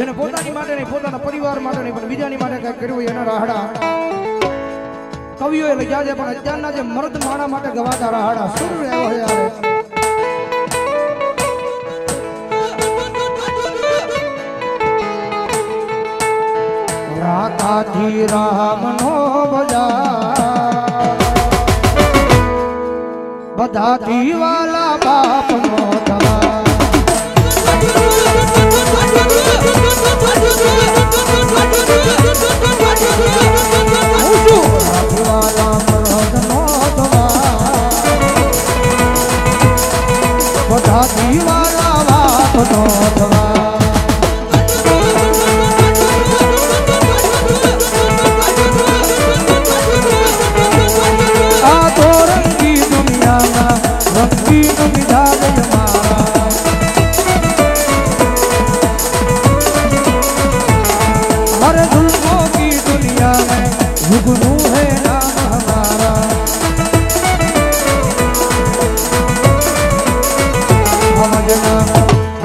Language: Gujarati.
જેને પોતાની માટે નહીં, પોતાના પરિવાર માટે નહીં, પણ બીજાની માટે કંઈક કર્યું એના રાહડા. કવિઓએ લખ્યા છે પણ અત્યારના જે મર્દ માણા માટે ગવાતા રાહડા, શું રહેવો યાર? રામ નો બજા બધાથી વાલા બધાથી વાલા બાપનો દવા આ તો રંગી દુનિયાના રંગીન મિજાજ